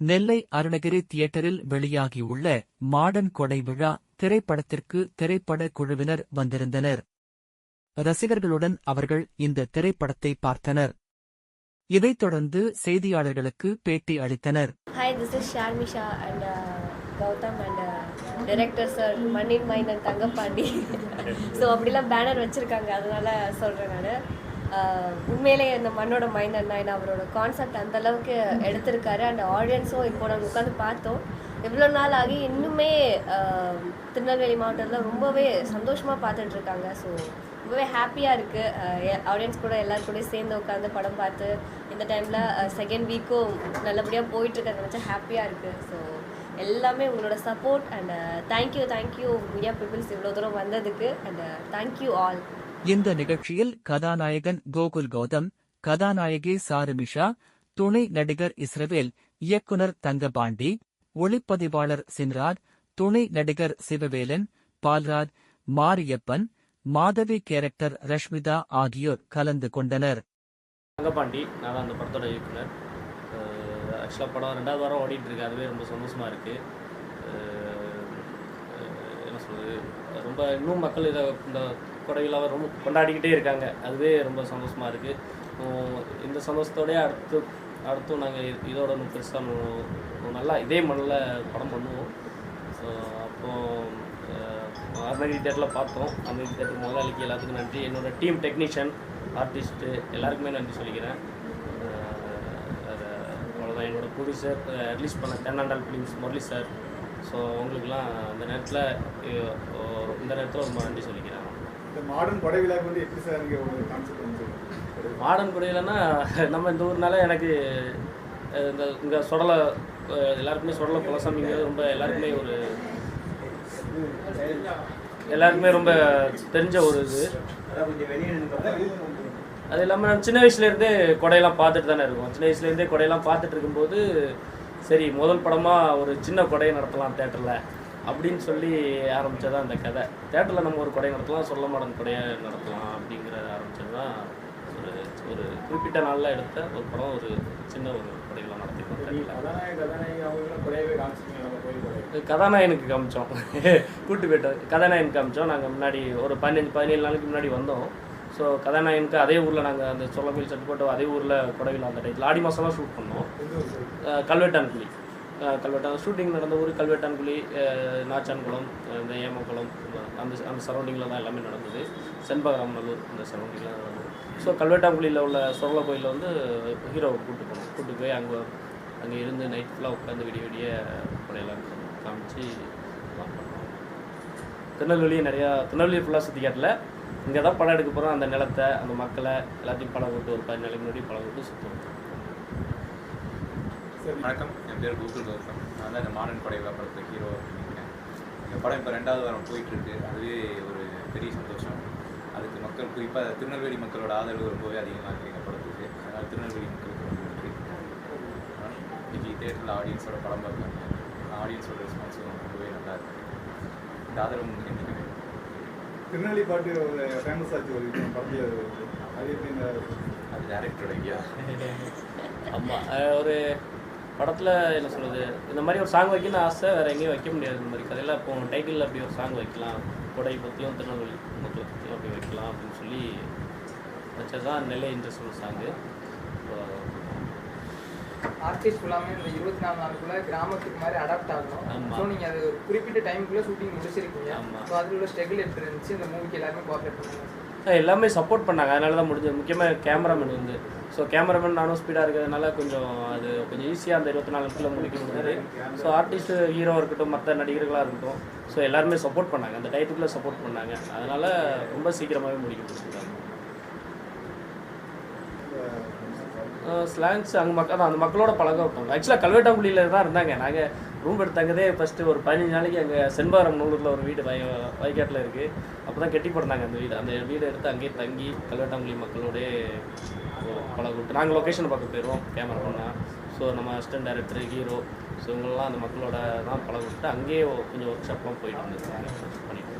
நெல்லை அருணகிரி தியேட்டரில் வெளியாகியுள்ள மாடன் கொடை விழா திரைப்படத்திற்கு திரைப்பட குழுவினர் வந்திருந்தனர். ரசிகர்களுடன் அவர்கள் இந்த திரைப்படத்தை பார்த்தனர். இதைத் தொடர்ந்து செய்தியாளர்களுக்கு பேட்டி அளித்தனர். Hi, this is Sharmisha மண்ணின் மைந்தன் தங்கப்பாண்டி ஸோ அப்படிலாம் பேனர் வச்சுருக்காங்க. அதனால சொல்கிறேன் நான். உண்மையிலே இந்த மண்ணோட மைண்ட் தான் ஏன்னா அவரோட கான்செப்ட் அந்த அளவுக்கு எடுத்திருக்காரு. அண்ட் ஆடியன்ஸும் இப்போ நாங்கள் உட்காந்து பார்த்தோம். எவ்வளோ நாள் ஆகி இன்னுமே திருநெல்வேலி மாவட்டத்தில் ரொம்பவே சந்தோஷமாக பார்த்துட்டு இருக்காங்க. ஸோ ரொம்பவே ஹாப்பியாக இருக்குது ஆடியன்ஸ் கூட எல்லாரும் கூட சேர்ந்து உட்காந்து படம் பார்த்து இந்த டைமில் செகண்ட் வீக்கும் நல்லபடியாக போயிட்டுருக்க நினச்சா ஹாப்பியாக இருக்குது ஸோ எல்லாமே உங்களோட support and thank you thank you media peoples இவ்வளோ தூரம் வந்ததுக்கு. அண்ட் தேங்க்யூ ஆல் இந்த நிகழ்ச்சியில் கதாநாயகன் கோகுல் கௌதம் கதாநாயகி சாருமிஷா துணை நடிகர் இஸ்ரவேல் இயக்குனர் தங்கபாண்டி ஒளிப்பதிவாளர் சின்ராஜ் துணை நடிகர் சிவவேலன் பால்ராஜ் மாரியப்பன் மாதவி கேரக்டர் ரஷ்மிதா ஆகியோர் கலந்து கொண்டனர். தங்கபாண்டி நான் அந்த படத்தோட இயக்குனர். ஆக்சுவலாக படம் ரெண்டாவது வாரம் ஓடிட்டு இருக்கு. அதுவே ரொம்ப சந்தோஷமாக இருக்குது என்ன சொல்கிறது ரொம்ப இன்னும் மக்கள் இதை இந்த கொடைவிழாவை ரொம்ப கொண்டாடிக்கிட்டே இருக்காங்க. அதுவே ரொம்ப சந்தோஷமாக இருக்குது இந்த சந்தோஷத்தோடய அடுத்து அடுத்தும் நாங்கள் இதோட பெருசாக நல்லா இதே மண்ணில் படம் பண்ணுவோம். ஸோ அப்போது அருணகிரி தேட்டரில் பார்த்தோம். அருணகிரி தேட்டர் முதலாளிக்கு எல்லாத்துக்கும் நன்றி. என்னோட டீம் டெக்னீஷியன் ஆர்டிஸ்ட்டு எல்லாருக்குமே நன்றி சொல்லிக்கிறேன். அவ்வளோதான் என்னோடய ப்ரொடியூசர் ரிலீஸ் பண்ண Thenandal films Murali sir. So அவங்களுக்குலாம் அந்த நேரத்தில் இந்த நேரத்தில் ரொம்ப நன்றி சொல்லிக்கிறேன். இந்த மாடர்ன் கொடை விழாக்கு வந்து எப்படி சார் நீங்கள் ஒரு கான்செப்ட் வந்து மாடர்ன் குடையிலன்னா நம்ம இந்த ஊர்னால எனக்கு இந்த இங்கே சுடலை எல்லாருக்குமே சுடலை குலசாமிங்கிறது ரொம்ப எல்லாருக்குமே ஒரு எல்லாருக்குமே ரொம்ப தெரிஞ்ச ஒரு இது. அது இல்லாமல் நான் சின்ன வயசுலேருந்தே கொடையெல்லாம் பார்த்துட்டு தானே இருக்கோம். சின்ன வயசுலேருந்தே கொடையெல்லாம் பார்த்துட்டு இருக்கும்போது சரி முதல் படமாக ஒரு சின்ன கொடையை நடத்தலாம் தேட்டரில் அப்படின்னு சொல்லி ஆரம்பித்ததான் அந்த கதை. தேட்டரில் நம்ம ஒரு கொடை நடத்தலாம் சொல்ல மாடன் கொடையை நடத்தலாம் அப்படிங்கிறத ஆரம்பித்தது தான் ஒரு ஒரு குறிப்பிட்ட நாளில் எடுத்த ஒரு படம் ஒரு சின்ன ஒரு கொடைகளை நடத்திருக்கோம் கதாநாயகனுக்கு காமிச்சோம். கூட்டு போயிட்டோம் கதாநாயகனுக்கு காமிச்சோம். நாங்கள் முன்னாடி ஒரு பதினஞ்சு பதினேழு நாளைக்கு முன்னாடி வந்தோம். ஸோ கதாநாயகனுக்கு அதே ஊரில் நாங்கள் அந்த சொல்லமீல் சட்டு போட்டு அதே ஊரில் கொடைவில் அந்த டைத்தில் ஆடி மாதம் தான் ஷூட் பண்ணோம். எந்த ஒரு சைடு கல்வெட்டான். ஷூட்டிங் நடந்த ஊர் கல்வெட்டான்குழி நாச்சான்குளம் இந்த ஏமக்குளம் அந்த அந்த சரௌண்டிங்கில் தான் எல்லாமே நடந்தது. செண்பகராமநல்லூர் இந்த சரௌண்டிங்கில் தான் நடந்தது. ஸோ கல்வெட்டான்குழியில் உள்ள சொரல கோயிலில் வந்து ஹீரோவை கூப்பிட்டு போனோம். கூப்பிட்டு போய் அங்கே அங்கே இருந்து நைட் ஃபுல்லாக உட்காந்து விடிய விடிய படையெல்லாம் காமிச்சு எல்லாம் திருநெல்வேலி நிறையா திருநெல்வேலி ஃபுல்லாக சுற்றி காட்டல. இங்கே தான் படம் எடுக்க போகிறோம் அந்த நிலத்தை அந்த மக்களை எல்லாத்தையும் படம் போட்டு ஒரு பதினாலு முன்னாடி படம் போட்டு சுற்றுவோம் வணக்கம். என் பேர் கூகுள் கௌதம் நான் தான் இந்த மாடர்ன் படை படத்தில் ஹீரோ பண்ணியிருக்கேன் இந்த படம் இப்போ ரெண்டாவது வாரம் போயிட்டுருக்கு. அதுவே ஒரு பெரிய சந்தோஷம். அதுக்கு மக்கள் குறிப்பாக திருநெல்வேலி மக்களோட ஆதரவு ரொம்பவே அதிகமாக இருக்குது இந்த படத்துக்கு. அதனால் திருநெல்வேலி மக்களுக்கு ரொம்ப நன்றி. இன்னைக்கு தேட்டரில் ஆடியன்ஸோட படம் பார்க்குறாங்க ஆடியன்ஸோட ரெஸ்பான்ஸும் ரொம்பவே நல்லா இருக்கு. இந்த ஆதரவு உங்களுக்கு திருநெல்வேலி பாட்டு ஒரு ஃபேமஸ் ஆச்சு ஒரு படத்தில் அது எப்படி அது டேரக்டரோட ஐடியா ஆமாம் ஒரு படத்தில் என்ன சொல்கிறது இந்த மாதிரி ஒரு சாங் வைக்கணும்னு ஆசை வேறு எங்கேயும் வைக்க முடியாது இந்த மாதிரி கதையில் இப்போ டைட்டிலில் அப்படி ஒரு சாங் வைக்கலாம். கொடை பற்றியும் திருநெல்வேலி மக்களை பற்றியும் அப்படி வைக்கலாம் அப்படின்னு சொல்லி வச்சது தான் நெல்லை இன்ட்ரெஸ்ட் சாங்கு ஆர்டிஸ்ட் ஃபுல்லாமே இந்த இருபத்தி நாலு நாளுக்குள்ள கிராமத்துக்கு மாதிரி அடாப்ட் ஆகணும். ஸோ நீங்கள் அது குறிப்பிட்ட டைமுக்குள்ளே ஷூட்டிங் முடிச்சிருக்கீங்க. ஸோ அதில் உள்ள ஸ்ட்ரகிள் எப்படி இருந்துச்சு? இந்த மூவிக்கு எல்லாருமே கோஆப்ரேட் பண்ணாங்க. எல்லாமே சப்போர்ட் பண்ணாங்க. அதனால தான் முடிஞ்சது. முக்கியமாக கேமராமேன் வந்து. ஸோ கேமராமேன் நானும் ஸ்பீடாக இருக்கிறதுனால கொஞ்சம் அது கொஞ்சம் ஈஸியாக அந்த இருபத்தி நாலு நிமிஷத்தில் முடிக்க முடியாது ஸோ ஆர்டிஸ்ட்டு ஹீரோ இருக்கட்டும் மற்ற நடிகர்களாக இருக்கட்டும். ஸோ எல்லாருமே சப்போர்ட் பண்ணாங்க. அந்த டைத்துக்குள்ளே சப்போர்ட் பண்ணாங்க. அதனால் ரொம்ப சீக்கிரமாகவே முடிக்க முடிச்சிருக்காங்க ஸ்லாங்ஸ் அங்கே மக்கள் அந்த மக்களோட பழக வைப்பாங்க ஆக்சுவலாக கல்வெட்டாங்குடியில் தான் இருந்தாங்க. நாங்கள் ரூம் எடுத்தாங்கதே ஃபஸ்ட்டு ஒரு பதினஞ்சு நாளைக்கு அங்கே செண்பாரம் நூலூரில் ஒரு வீடு வய வயக்காட்டில் இருக்குது அப்போ தான் கட்டி போடுறாங்க அந்த வீடு. அந்த வீடு எடுத்து அங்கேயே தங்கி கல்வெட்டாங்குடி மக்களோடே பழக விட்டு நாங்கள் லொக்கேஷன் பார்க்க போயிடுவோம் கேமரா பண்ணால் ஸோ நம்ம அசிஸ்டன்ட் டைரக்டர் ஹீரோ ஸோ இவங்கெல்லாம் அந்த மக்களோட தான் பழக விட்டு அங்கேயே கொஞ்சம் ஒர்க் ஷாப்லாம் போயிட்டு வந்து பண்ணிட்டு